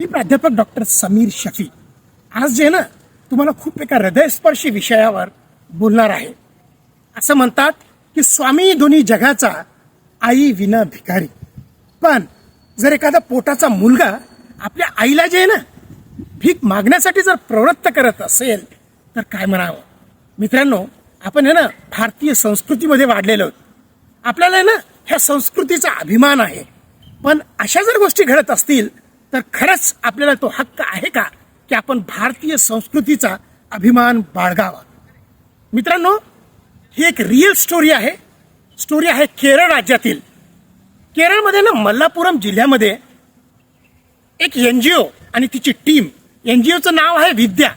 मी प्राध्यापक डॉक्टर समीर शफी. आज जे ना तुम्हाला खूप एका हृदयस्पर्शी विषयावर बोलणार आहे. असं म्हणतात की स्वामी दोन्ही जगाचा आई विना भिकारी. पण जर एखादा पोटाचा मुलगा आपल्या आईला जे आहे ना भीक मागण्यासाठी जर प्रवृत्त करत असेल तर काय म्हणावं? मित्रांनो आपण आहे ना भारतीय संस्कृतीमध्ये वाढलेलो आहोत. आपल्याला आहे ना ह्या संस्कृतीचा अभिमान आहे. पण अशा जर गोष्टी घडत असतील तर खरंच आपल्याला तो हक्क आहे का की आपण भारतीय संस्कृतीचा अभिमान बाळगावा? मित्रांनो ही एक रिअल स्टोरी आहे. स्टोरी आहे केरळ राज्यातील. केरळमध्ये ना मल्लापुरम जिल्ह्यामध्ये एक एन जी ओ आणि तिची टीम एन जी ओचं नाव आहे विद्या.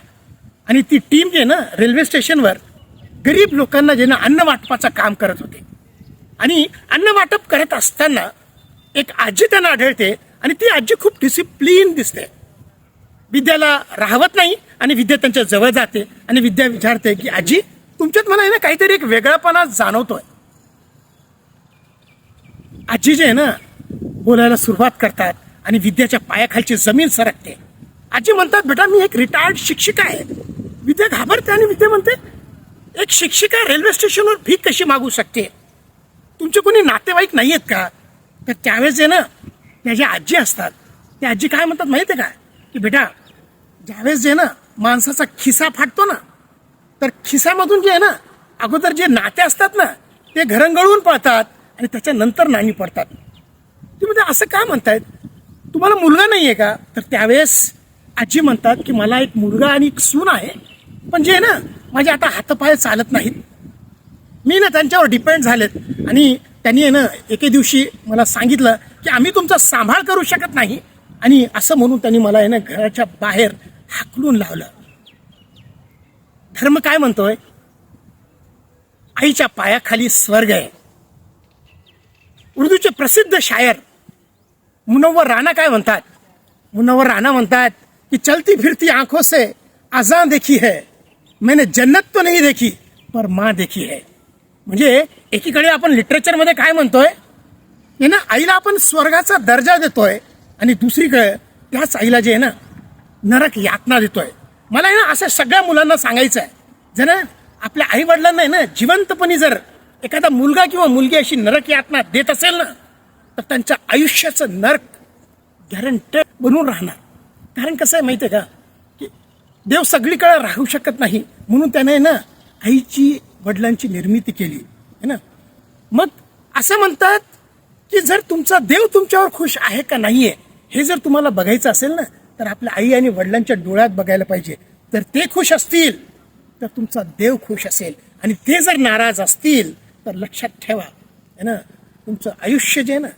आणि ती टीम जे ना रेल्वे स्टेशनवर गरीब लोकांना जे ना अन्न वाटपाचं काम करत होते. आणि अन्न वाटप करत असताना एक आजी त्यांना आढळते आणि ती आजी खूप डिसिप्लिन दिसते. विद्याला राहवत नाही आणि विद्या त्यांच्या जवळ जाते आणि विद्या विचारते की आजी तुमच्यात मला आहे ना काहीतरी एक वेगळापणा जाणवतोय. आजी जे आहे ना बोलायला सुरुवात करतात आणि विद्याच्या पायाखालची जमीन सरकते. आजी म्हणतात बेटा मी एक रिटायर्ड शिक्षिका आहे. विद्या घाबरते आणि विद्या म्हणते एक शिक्षिका रेल्वे स्टेशनवर भीक कशी मागू शकते? तुमचे कोणी नातेवाईक नाही आहेत का? तर त्यावेळेस आहे ना त्या ज्या आजी असतात. ती आजी काय म्हणतात माहिती आहे का? की बेटा ज्यावेळेस जे ना माणसाचा खिसा फाटतो ना तर खिसामधून जे आहे ना अगोदर जे नाते असतात ना ते घरंगळून पळतात आणि त्याच्यानंतर नाणी पडतात. तुम्ही म्हणजे असं का म्हणतायत? तुम्हाला मुलगा नाही आहे का? तर त्यावेळेस आजी म्हणतात की मला एक मुलगा आणि एक सून आहे पण जे आहे ना माझे आता हातपाय चालत नाहीत. मी ना त्यांच्यावर डिपेंड झालेत आणि त्यांनी आहे ना एके दिवशी मला सांगितलं की आम्ही तुमचा सांभाळ करू शकत नाही. आणि असं म्हणून त्यांनी मला आहे ना घराच्या बाहेर हाकलून लावलं. धर्म काय म्हणतोय? आईच्या पायाखाली स्वर्ग आहे. उर्दूचे प्रसिद्ध शायर मुनव्वर राणा काय म्हणतात? मुनव्वर राणा म्हणतात की चलती फिरती आंखों से आजान देखी है. मैंने जन्नत तो नहीं देखी पर माँ देखी है. म्हणजे एकीकडे आपण लिटरेचरमध्ये काय म्हणतोय? ना आईला आपण स्वर्गाचा दर्जा देतोय आणि दुसरीकडे त्याच आईला जे आहे ना नरक यातना देतोय. मला आहे ना अशा सगळ्या मुलांना सांगायचं आहे जर ना आपल्या आई वडिलांना आहे ना जिवंतपणी जर एखादा मुलगा किंवा मुलगी अशी नरक यातना देत असेल ना तर त्यांच्या आयुष्याचं नरक गॅरंटेड बनून राहणार. कारण कसं आहे माहिती आहे का की देव सगळीकडे राहू शकत नाही म्हणून त्याने ना आईची वडिलांची निर्मिती केली. है ना? मग असं म्हणतात की जर तुमचा देव तुमच्यावर खुश आहे का नाहीये हे जर तुम्हाला बघायचं असेल ना तर आपल्या आई आणि वडिलांच्या डोळ्यात बघायला पाहिजे. तर ते खुश असतील तर तुमचा देव खुश असेल. आणि ते जर नाराज असतील तर लक्षात ठेवा है ना? तुमचं आयुष्य जे आहे ना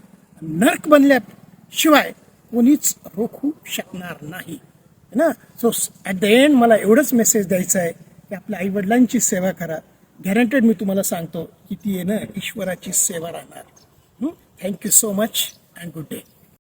नर्क बनल्याशिवाय कोणीच रोखू शकणार नाही है ना? सो ॲट द एंड मला एवढंच मेसेज द्यायचं आहे की आपल्या आई वडिलांची सेवा करा. गॅरंटेड मी तुम्हाला सांगतो की ती आहे ना ईश्वराची सेवा राहणार. Thank you so much and good day.